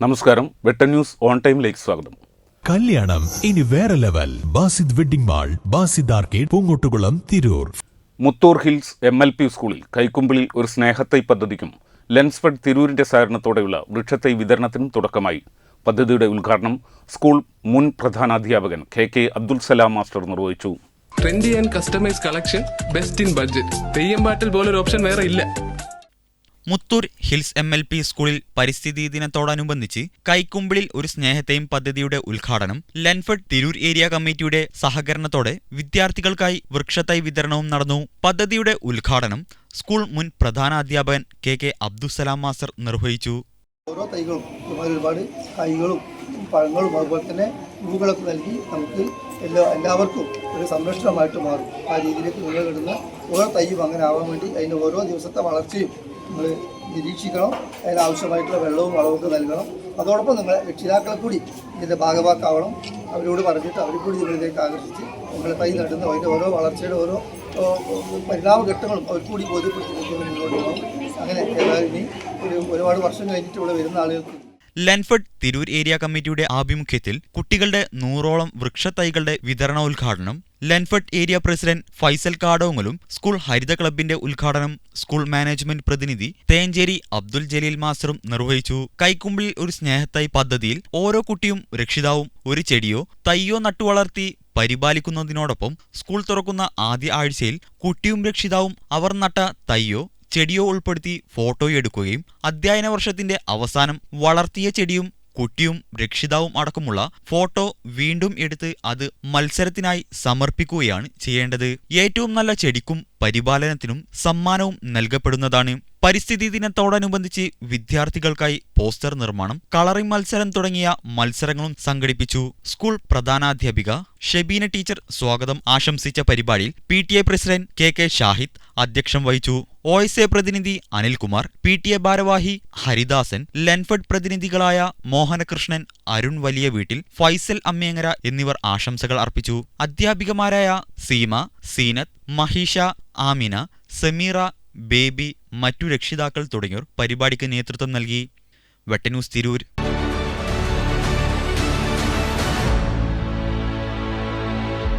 നമസ്കാരം. വെട്ട news on ടൈമിലേക്ക് സ്വാഗതം. കല്യാണം ഇനി വേറെ level. Basid wedding mall Basid arcade Poongottukulam Tirur. Muthur hills M L P സ്കൂളിൽ കൈക്കുമ്പിളിൽ ഒരു സ്നേഹത്തൈ പദ്ധതിക്കും ലെൻസ്ഫെഡ് തിരൂരിന്റെ സഹകരണത്തോടെയുള്ള വൃക്ഷത്തൈ വിതരണത്തിനും തുടക്കമായി. പദ്ധതിയുടെ ഉദ്ഘാടനം സ്കൂൾ മുൻ പ്രധാനാധ്യാപകൻ K K Abdul Salam master നിർവഹിച്ചു. Trendy and customise collection best in budget Theyyam പാട്ടിൽ പോലൊരു ഓപ്ഷൻ വേറെ ഇല്ല. Muthur hills M L P സ്കൂളിൽ പരിസ്ഥിതി ദിനത്തോടനുബന്ധിച്ച് കൈക്കുമ്പിളിൽ ഒരു സ്നേഹത്തെയും പദ്ധതിയുടെ ഉദ്ഘാടനം ലെൻഫഡ് തിരൂർ ഏരിയ കമ്മിറ്റിയുടെ സഹകരണത്തോടെ വിദ്യാർത്ഥികൾക്കായി വൃക്ഷത്തൈ വിതരണവും നടന്നു. പദ്ധതിയുടെ ഉദ്ഘാടനം സ്കൂൾ മുൻ പ്രധാനാധ്യാപകൻ കെ കെ അബ്ദുസലാം മാസ്റ്റർ നിർവഹിച്ചു. ഓരോ തൈകളും ഒരുപാട് കായ്കളും പഴങ്ങളും അതുപോലെ തന്നെ പൂക്കളൊക്കെ നൽകി നമുക്ക് എല്ലാ എല്ലാവർക്കും ഒരു സംരക്ഷണമായിട്ട് മാറും. ആ രീതിയിലേക്ക് നിലനിടുന്ന ഓരോ തൈയും അങ്ങനെ ആവാൻ വേണ്ടി അതിന്റെ ഓരോ ദിവസത്തെ വളർച്ചയും നിങ്ങൾ നിരീക്ഷിക്കണം. അതിനാവശ്യമായിട്ടുള്ള വെള്ളവും വളവും നൽകണം. അതോടൊപ്പം നിങ്ങൾ രക്ഷിതാക്കളെ കൂടി ഇതിന്റെ ഭാഗവാക്കാവണം അവരോട് പറഞ്ഞിട്ട് അവരെ കൂടി നിങ്ങളിലേക്ക് ആകർഷിച്ച് നിങ്ങളെ തൈ നടുന്ന അതിന്റെ ഓരോ വളർച്ചയുടെ ഓരോ പരിണാമ ഘട്ടങ്ങളും അവർ കൂടി ബോധ്യപ്പെടുത്തി മുന്നോട്ട് പോകണം അങ്ങനെ ഏതായാലും ഇനി ഒരു ഒരുപാട് വർഷം കഴിഞ്ഞിട്ട് ഇവിടെ വരുന്ന ആളുകൾക്ക് ലെൻഫഡ് തിരൂർ ഏരിയ കമ്മിറ്റിയുടെ ആഭിമുഖ്യത്തിൽ കുട്ടികളുടെ നൂറോളം വൃക്ഷത്തൈകളുടെ വിതരണോദ്ഘാടനം ലെൻഫഡ് ഏരിയ പ്രസിഡന്റ് ഫൈസൽ കാടോങ്ങലും സ്കൂൾ ഹരിത ക്ലബിന്റെ ഉദ്ഘാടനം സ്കൂൾ മാനേജ്മെന്റ് പ്രതിനിധി തേഞ്ചേരി അബ്ദുൽ ജലീൽ മാസ്റ്ററും നിർവഹിച്ചു. കൈക്കുമ്പിളിൽ ഒരു സ്നേഹത്തൈ പദ്ധതിയിൽ ഓരോ കുട്ടിയും രക്ഷിതാവും ഒരു ചെടിയോ തയ്യോ നട്ടുവളർത്തി പരിപാലിക്കുന്നതിനോടൊപ്പം സ്കൂൾ തുറക്കുന്ന ആദ്യ ആഴ്ചയിൽ കുട്ടിയും രക്ഷിതാവും അവർ നട്ട തയ്യോ ചെടിയോ ഉൾപ്പെടുത്തി ഫോട്ടോ എടുക്കുകയും അധ്യയന വർഷത്തിന്റെ അവസാനം വളർത്തിയ ചെടിയും കുട്ടിയും രക്ഷിതാവും അടക്കമുള്ള ഫോട്ടോ വീണ്ടും എടുത്ത് അത് മത്സരത്തിനായി സമർപ്പിക്കുകയാണ് ചെയ്യേണ്ടത്. ഏറ്റവും നല്ല ചെടിക്കും പരിപാലനത്തിനും സമ്മാനവും നൽകപ്പെടുന്നതാണ്. പരിസ്ഥിതി ദിനത്തോടനുബന്ധിച്ച് വിദ്യാർത്ഥികൾക്കായി പോസ്റ്റർ നിർമ്മാണം കളറിംഗ് മത്സരം തുടങ്ങിയ മത്സരങ്ങളും സംഘടിപ്പിച്ചു. സ്കൂൾ പ്രധാനാധ്യാപിക ഷെബീന ടീച്ചർ സ്വാഗതം ആശംസിച്ച പരിപാടിയിൽ P president K K Shahid അധ്യക്ഷം വഹിച്ചു. ഒ എസ് എ പ്രതിനിധി അനിൽകുമാർ പി ടി എ ഭാരവാഹി ഹരിദാസൻ ലെൻഫഡ് പ്രതിനിധികളായ മോഹനകൃഷ്ണൻ അരുൺ വലിയ വീട്ടിൽ ഫൈസൽ അമ്മേങ്ങര എന്നിവർ ആശംസകൾ അർപ്പിച്ചു. അധ്യാപികമാരായ സീമ സീനത്ത് മഹീഷ ആമിന സമീറ ബേബി മറ്റു രക്ഷിതാക്കൾ തുടങ്ങിയവർ പരിപാടിക്ക് നേതൃത്വം നൽകി. വെട്ടന്യൂസ് തിരൂർ.